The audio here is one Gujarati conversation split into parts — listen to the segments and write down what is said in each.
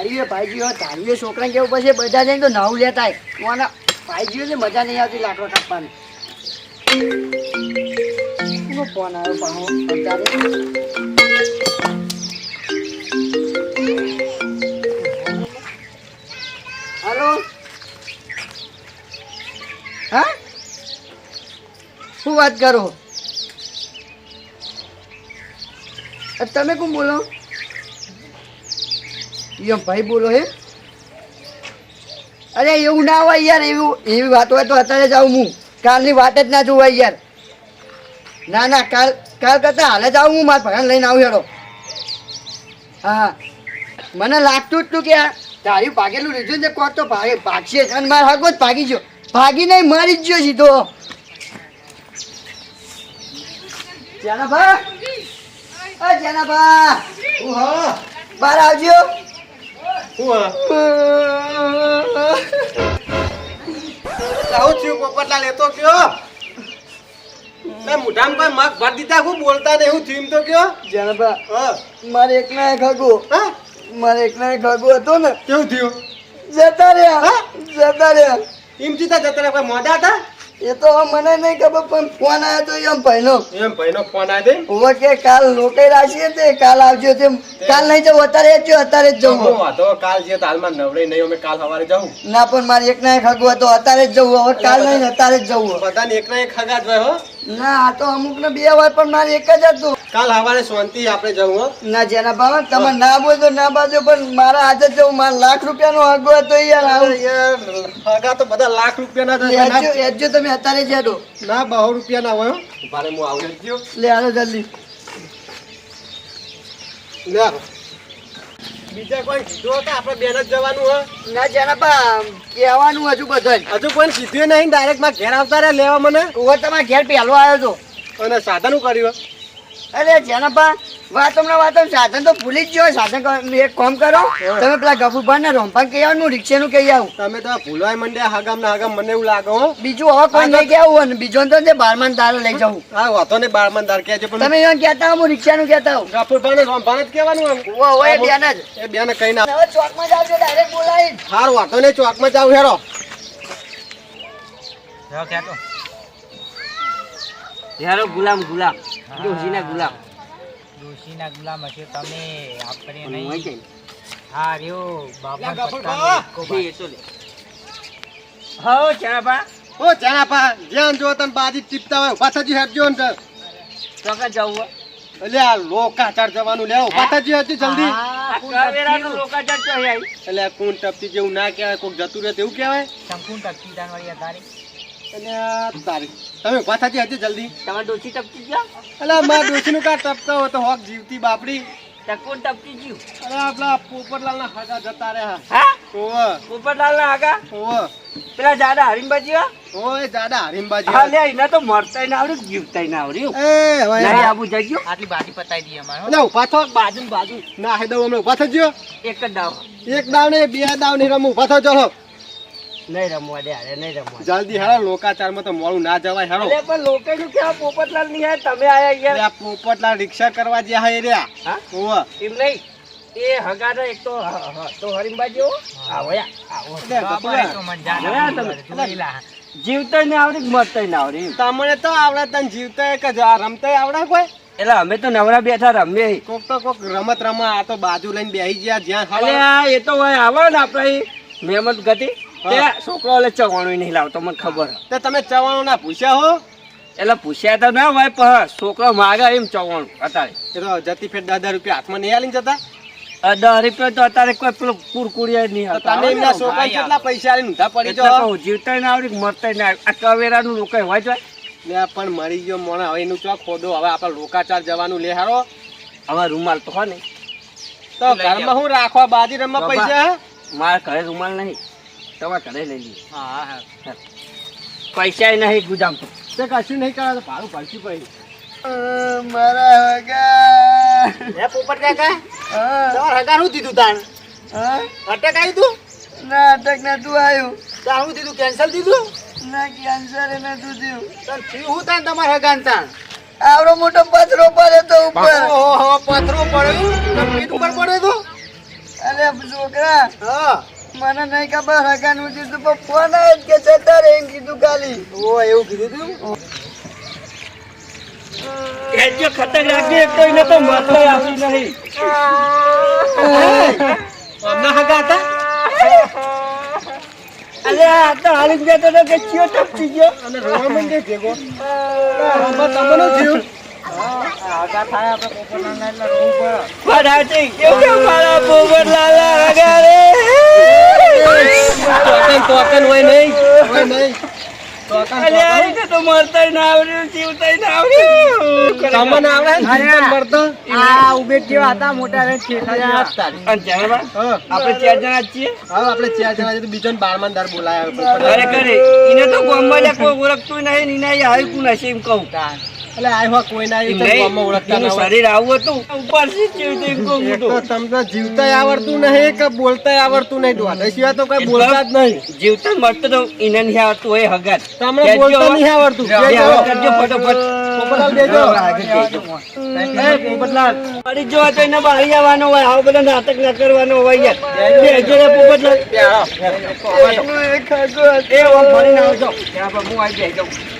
ધારીએ ભાઈજીઓ તારીએ છોકરાને કેવું પછી બધા જઈને તો નાવું લેતા કોના ભાઈજીઓ ને મજા નહીં આવતી લાકડો કાપવાની. કોનો ફોન આવ્યો પાછો અત્યારે હાલો? હા? શું વાત કરો? તમે કોણ બોલો? યો ભાઈ બોલો હે. અરે એવું ના હોય યાર એવું એવી વાત હોય તો અત્યારે જાઉં હું. કાલની વાત જ ના જોવાય યાર. ના ના કાલ કાલ કરતા હાલે જ આવું હું મારા ભગવાન લઈને આવું હેડો. હા મને લાગતું જ તું કે તારી ભાગેલું લીધું ને કોક તો ભાગે ભાગશે અને મારા હગો જ ભાગી ગયો. ભાગી નહીં મરી જ ગયો સીધો. જેનાભા અ જેનાભા હું હા આવજો. આવું થયું પોપટલાલ એ તો કયો. ના મુઢામ કોઈ મગ ભર દીધા હું બોલતા નહીં હું થયું તો કયો. જનભા હા. મારે એકના એક હગો હા. મારે એક હગો હતો ને. કેવું થયું? જતા રહ્યા? જતા રહ્યા. એમ જીતા જતા રહ્યા કોઈ મોડા હતા? એ તો મને નહીં ખબર પણ ફોન આવ્યો તો એમ ભાઈનો. એમ ભાઈનો ફોન આવ્યો કે કાલ લોકે રાખીએ તે કાલ આવજો તેમ. કાલ નહીં જવું અત્યારે જ અત્યારે જ તો જવું વાંધો કાલ જે હાલમાં નવડે નહીં અમે કાલ સવારે જાઉં. ના પણ મારે એક ના એક હગવો હતો અત્યારે જ જવું હવે કાલ નહીં અત્યારે જ જવું. બધાને એક ના એક હગા જ હોય હો. ના આ તો અમુક ને બે વાર પણ મારે એક જ હતું. કાલ સવારે શાંતિ આપણે જવું ના જેના ભાવ તમે ના બોલજો ના બાજો પણ મારા હાથે જવું મારે લાખ રૂપિયાનો હગો હતો યાર. હગા તો બધા લાખ રૂપિયાના જ હોય. લેજો લેજો તમે અત્યારે જ હેડો. ના બહુ રૂપિયાના હોય ભારે હું આવું. લે આવો જલ્દી. લે બીજા કોઈ કીધું હતું આપણે બેન જ જવાનું હોય ના જેના પા કહેવાનું હજુ બધું હજુ કોઈ કીધું નહીં ડાયરેક્ટમાં ઘેર આવતા રહ્યા લેવા મને. ઓવર તમારા ઘેર પહેલો આવ્યો હતો અને સાધન કર્યું અરે જેના બા વાત હમણાં વાત સાધન તો ભૂલી જ ગયો. સાધન એક કામ કરો તમે પેલા ગફુભા ને રોમપા કહી આવું હું રિક્ષાનું કહી આવું. તમે તો ભૂલવાય મંડ્યા હગામ ના હગામ મને એવું લાગે હો. બીજું હવે કોઈ લઈ ગયા હોય ને બીજો તો છે બારમાન તારે લઈ જવું હા વાતો ને બારમાન દાર કહેજો પણ તમે એમ કહેતા હું રિક્ષા નું કહેતા હોઉં. ગફુરભાઈને રોમભાને જ કહેવાનું એમ ઓ એ બેન જ. એ બેન કઈ ના હવે ચોકમાં જાવ છો ડાયરેક્ટ બોલાવી હાર વાતો ને ચોકમાં જાવ હેરો હેરો ગુલામ ગુલામ. ડોશીના ગુલામ. ડોશીના ગુલામ હશે તમે આપણે નહીં. હા રહ્યો. બાબા યા ગફુર પત્તાનો બા. એકો એ બાત. તો લે. હો ચાબા ઓ જાના જ્યાં જો તને બાજી ચીપતા હોય ઊભા થજી હેડજો ને ચોકા જવું એટલે આ લોકાચાર જવાનું લે ઊભા થજી હેડજો જલ્દી. એટલે કોણ ટપતી જેવું ના કહેવાય કોઈક જતું રહે તેવું કહેવાય? સંપૂર્ણ તાનવાળી તારી. તારી તમે ઊભા હેડજો જલ્દી? તમારે ડોશી ટપકી ગયા? એટલે મારા ડોશીનું કા ટપકા હોય તો હોક જીવતી બાપડી. ટકોર ટપકી ગયું? અરે આપણા પોપટલાલ ના હાજા જતા રહ્યા. હા? ઓવે. પોપટલાલ ના આગા ઓવે. પેલા જાડા હરીમબાજી ઓય દાદા હરીમબાજી હા લે એના તો મરતાય ના આવડ્યું જીવતાય ના આવડ્યું એ હવે નહીં આબુ જઈ ગયો. આટલી બાજી પતાઈ દઈએ અમારે હો. ઊભા થો બાજુ ને બાજુ. ના હે દઉં અમે ઊભા થજો. એક જ દાવ. એક દાવ ને બે દાવ ને રમું ઊભા થો ચલો નહીં રમવા દે અરે નહીં રમવા જલ્દી જલ્દી લોકાચાર લોકાચારમાં તો મોડું ના જવાય હેરો અરે પણ લોકે નું કેવા પોપટલાલ નહીં હે તમે આયા યાર. આ પોપટલાલ રિક્ષા કરવા જ્યાં હે રહ્યા. હા? ઓવે એમ નહીં. એ હગાના એક તો તો હરીમબાજી હો. આવયા આવો મને જોયા તમે? લા. ને આવડી કે ને આવડી તમને તો આવડે તને જીવતા કે જ આ રમતા આવડે કોઈ? એટલે અમે તો નવરા બેઠા રમીએ. કોક તો કોક રમત રમા આ તો બાજુ લઈને બેસી ગયા જ્યાં આ એ તો હોય આવે ને આપણે મહેમત ગતિ છોકરો એટલે ચવાણું નહીં લાવતો મને ખબર તે તમે ચવાણું ના પૂછ્યા હો? એટલે પૂછ્યા તો ના હોય પણ છોકરો માગે એમ ચવાણું અત્યારે. એટલે જતી ફેર દાદા રૂપિયા હાથમાં નહીં આલીને જતા? દસ રૂપિયા તો અત્યારે કોઈ પેલું કુરકુરિયા નહીં તમે એમના છોકરા કેટલા પૈસા આલીને ઊંધા પડી જાઓ? કહું, ના આવડી મરતા મરતાય ના આવડે. આ કવેરાનું લોકો હોય જાય ને પણ મરી ગયો મોણા. હવે એનું ચોક ખોદો? હવે આપણે લોકાચાર જવાનું લે હારો. હવે રૂમાલ તો હોય ને. તો ઘરમાં હું રાખવા? બાજી રમવા પૈસા? હે? મારા ઘરે રૂમાલ નહીં. તમારે ઘરે લઈ લઈએ. હા હા. પૈસા નહીં ગુજામ તો. તે કશું નહીં કરે તો ભાડું ભરશું પછી મારા હગા. હે પોપટ કાકા તમારે હગા શું દીધું તાણ? અટક આવી તું? ના અટક નતું આવ્યું તાણ શું દીધું કેન્સલ દીધું? ના કેન્સલ નતું થયું. તાર થયું શું તાણ તમારે હગાન તાણ? આવડો મોટો પથરો પડે તો ઉપર. ઓહો પથરો પડ્યો? ઉપર પડ્યો તો? અરે છોકરા. હા. મને નહીં ખબર હગાનું કીધું પણ ફોન આવે કે જતા રે એમ કીધું ખાલી. ઓ એવું કીધું તું? હમણાં હગા હતા? અરે આ તો હાલી જતો હતો કે ચિયો ટપકી ગયો. અને રોવા માંડ્યો ભેગો. તમને થયું? આગા થાય આપણે પોપટલાલના એટલે રોવું પડે. પોપટલાલા હોય નહીં હોય એટલે આ કોઈ ના ઓળખતા શરીર આવું હતું. ઉપર તો. તમને આવડતું નહીં કે બોલતાય આવડતું નહીં. દોઢા સિવાય તો કઈ બોલતા જ નહીં. જીવતો મરતો તો એને નહીં આવડતું હોય હગાત. તમને બોલતા નહીં આવડતું. બે બેજો. હવે કરજો ફટોફટ. પોપટલાલ બેજો. એ પોપટલાલ. મારી જોવા તો એને બહાર આવવાનો હોય આવો બધા નાટક ના કરવાનો હોય યાર. બેજો રે પોપટલાલ. એ ઓમ ફરીને આવજો. ત્યાં પર હું આવી બેસી જાઉં.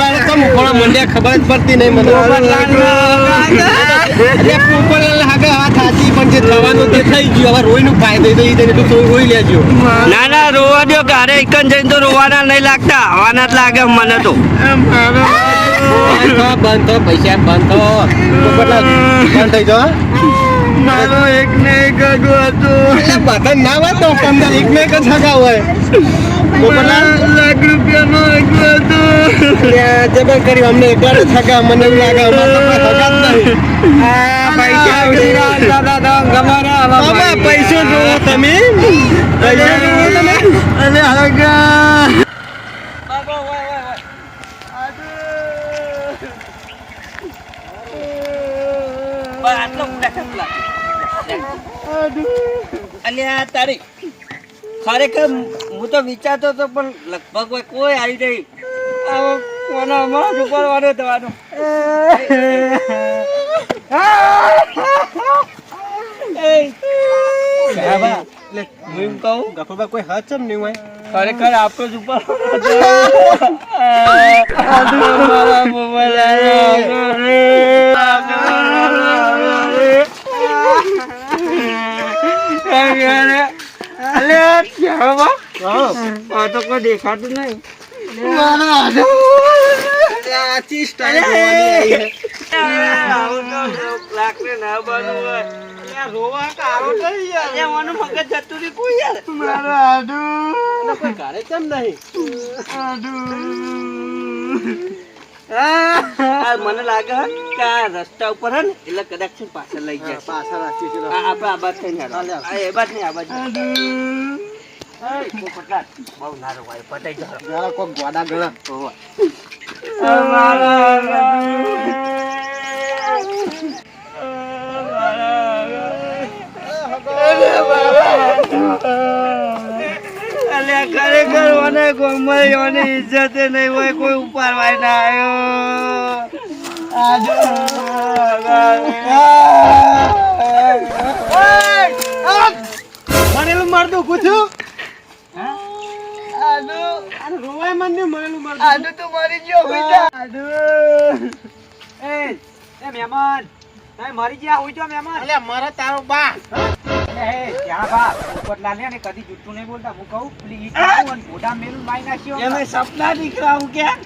વાળે કેમ ઉખોળા મંડ્યા? ખબર જ પડતી નહીં મને. સાચી પણ જે થવાનું તે થઈ ગયું. હવે રોઈનું ખાઈ દઈ દઈ દઈને એટલું થોડું રોઈ લેજો. ના ના રોવા દો કારે એકન જઈને તો રોવાના નહીં લાગતા. હવાના જ લાગે મને તો. બંધ બાંધો. પૈસા બાંધો. બંધ થઈ જાઓ. મારો એક ને એક ગગો હતો. એટલે બધા ના વાત તો પંદર એક ને એક જ હગા હોય. લાખ રૂપિયાનો ગગો હતો. જબર કરી અમને એકવાર જ હગા મને એવું લાગે અમારે તો હગા જ નહીં. પૈસા ઉડી રહ્યા દાદા તો ગમારા પૈસો જોવો તમે. પૈસો જોવો તમે. અરે હગા. અલ્યા તારી ખરેખર હું તો વિચારતો હતો પણ લગભગ કોઈ- આવી નહીં આવો કોનો અમારો ઉપાડવાનો થવાનો હું એમ કહું ગફુરભાઈ કોઈ હદ ચમ નહીં હોય ખરેખર આપણો જ ઉપર મારા મોબાઈલ આ તો કોઈ દેખાતું નહીં આચી સ્ટાઈલ જોવાની આવી છે. આવું તો લાકડે ના બનવું હોય. અલ્યા રોવા કારો થઈ યાર. અલ્યા ઓનું મગજ જતું રહ્યું કોઈ યાર. અને કોઈ ઘરે નહીં મને લાગે હે. કે આ રસ્તા ઉપર હે ને એટલે કદાચ પાછળ લઈ જાય પાછળ છીએ આ આપણે થઈને આ એ બાજુ નહીં, આ બાજુ. ખરેખર મને ગોમરીઓની ઇજ્જત નહીં હોય કોઈ ઉપાડવાય ના આવ્યો મરેલું મારતું પૂછ્યું? રોવાય મન તો મરી ગયો બેટા એ એ મહેમાન. તમે મરી ગયા હોય તો મહેમાન. અલ્યા મારા તારો બા. એ ત્યાં બા. પોપટલાલ ને કદી જુઠું નહીં બોલતા. હું કહું પ્લીઝ મોઢા મેલું માઈ નાખ્યો. એમે સપના દીકરા હું ક્યાં?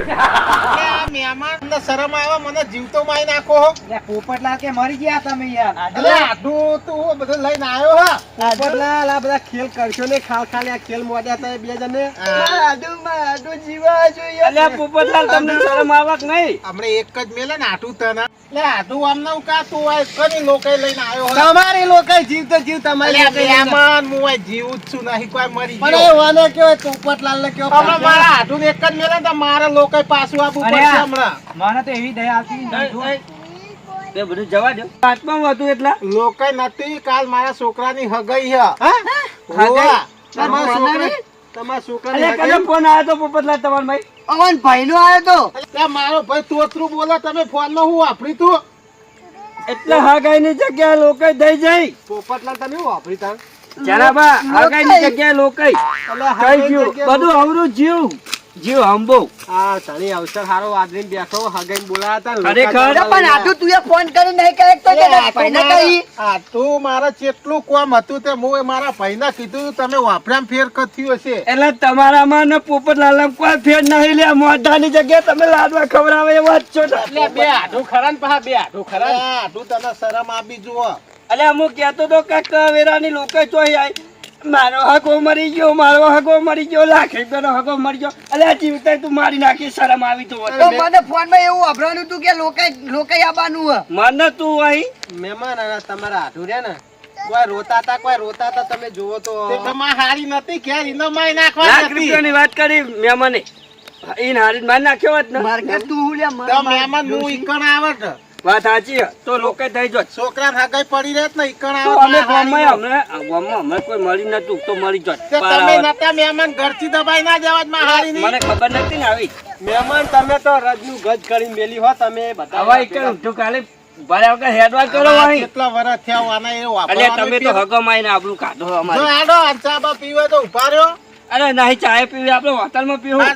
આ શરમ આવે મને જીવતો મારી નાખો હો. લે કે મરી ગયા તમે યાર. એટલે આટલું તું બધું લઈને આવ્યો હા. પોપટલાલ આ બધા ખેલ કરશો ને ખાલ ખાલી આ ખેલ મોડ્યા હતા બે જણે મારું મારું જીવા જોઈએ. અલ્યા પોપટલાલ તમને શરમ આવક નહીં? હમણે એક જ મેલે ને આટું તને. એટલે આટું આમને હું કા તું આ કની લોકાઈ લઈને આવ્યો તમારી લોકાઈ જીવ તો જીવ તમારી મહેમાન હું આ જીવું જ છું નહીં કોઈ મરી ગયો. વાને કયો પોપટલાલ ને કયો મારા ને એક જ મેલે ને તો મારા લોકાઈ પાછું આપવું પડશે હમણાં. મને તો એવી દયા આવતી. તે બધું જવા દો. આત્મામાં હતું એટલા? લોકાઈ નથી કાલ મારા છોકરાની હગઈ હે? હગાઈ? તમારા મારા છોકરા તમારા છોકરાની હગાઈ? ફોન આવ્યો તો પોપટલાલ તમારો ભાઈ. અમન ભાઈ આવ્યો તો. ત્યાં મારો ભાઈ તોતરું બોલે તમે ફોનમાં હું વાપરી તું? એટલે હગાઈની જગ્યાએ લોકાઈ દઈ જઈ. પોપટલા તમે હું વાપરી તા જગ્યાએ લોકાઈ કઈ ગયું બધું અવરું જીવ. જીવ હંબો. આ તને અવસર હારો વાદરીને બેઠો હગાઈને બોલાયા તા ને ખરેખર? પણ આટલું તું એ ફોન કરી નહીં કહે તો આ તો ભાઈને કહી. આ તો મારા જેટલું કોમ હતું તે હું મારા ભાઈના કીધું તમે વાપરામ ફેર કથ્યું હશે. એટલે તમારામાં ને પોપટલાલ કોઈ ફેર નહીં લે મોઢાની જગ્યાએ તમે લાડવા ખવડાવે એવા જ છો એટલે બે આઢું ખરા ને પાછા બે આઢું ખરા? આઢું તને શરમ આપી જુઓ. અલે અમુક કહેતો તો કે વેરાની લોકો ચોઈ આય. મારો હકો મરી ગયો મારો હકો મરી ગયો લાખ રૂપિયાનો હકો મરી ગયો. અલે જીવતા તું મારી નાખી શરમ આવી તો તો મને ફોનમાં એવું અભરાનું હતું કે લોકાઈ લોકાઈ આવવાનું હે. મને તું અહીં? મહેમાન આના તમારા હાથું રહ્યા ને. કોઈ રોતા હતા કોઈ રોતા હતા તમે જુઓ તો. તમારે હારી નથી ઘેર લાખ નાખવાની રૂપિયાની વાત કરી મહેમાને. નારી મારી નાખ્યો હોત ને. મારે કે તું લ્યા મહેમાન હું ઈકણ આવત. વાત સાચી તો લોકો થઈ જો છોકરા ભાગે પડી રહેત ને ઈકણ તો અમે ગામમાં અમે ગામમાં અમે કોઈ મળી નતું તો મળી જોત. તમે નતા મહેમાન ઘરથી દબાઈ ના જવા જ હારી ની મને ખબર નથી ને આવી. મહેમાન તમે તો રજનું ગજ કરીને મેલી હો તમે બધા હવે ઈકણ કરું કાલે ભર્યા વગર હેડવા કરો અહીં. કેટલા વર્ષ થયા આના એ અલે વાપરવાનું તમે તો પીવું. હગો માઈને આપણું કાઢો જો અમારે આડો આ ચા બા પીવે તો ઊભા રહ્યો. અરે નહીં ચાય પીવી આપણે હોટલમાં પીવું.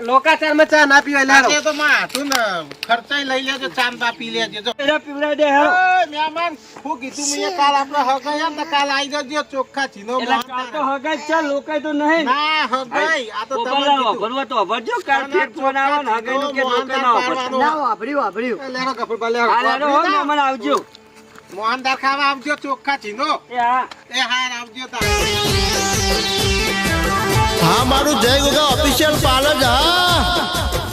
લોકાચારમાં ચા ના પીવાય લે તો માં હાથું ને ખર્ચાઈ લઈ લેજો ચા બા પી લેજો. જો. પેલા પીવડાવી દે હા મહેમાન હું કીધું મેં? કાલ આપણે હગાય એમ ને કાલ આવી જજો ચોખ્ખા છીનો એટલે તો હગાય ચા લોકાય તો નહીં. ના હગાય આ તો તમે ભરવા તો ભરજો કાલ ફેર ફોન આવે ને હગાઈનું કે લોકાય ના વાપરતા. ના વાભર્યું વાભર્યું લેરો કપડ કપૂરબા, લેરો. આ લેરો હો, વાપરી મહેમાન આવજો. મોહનદાર ખાવા આવજો ચોખ્ખા છીનો એ હા. એ હાર આવજો તાર. હા મારું જય ગોગા ઓફિશિયલ પાર્લર હા.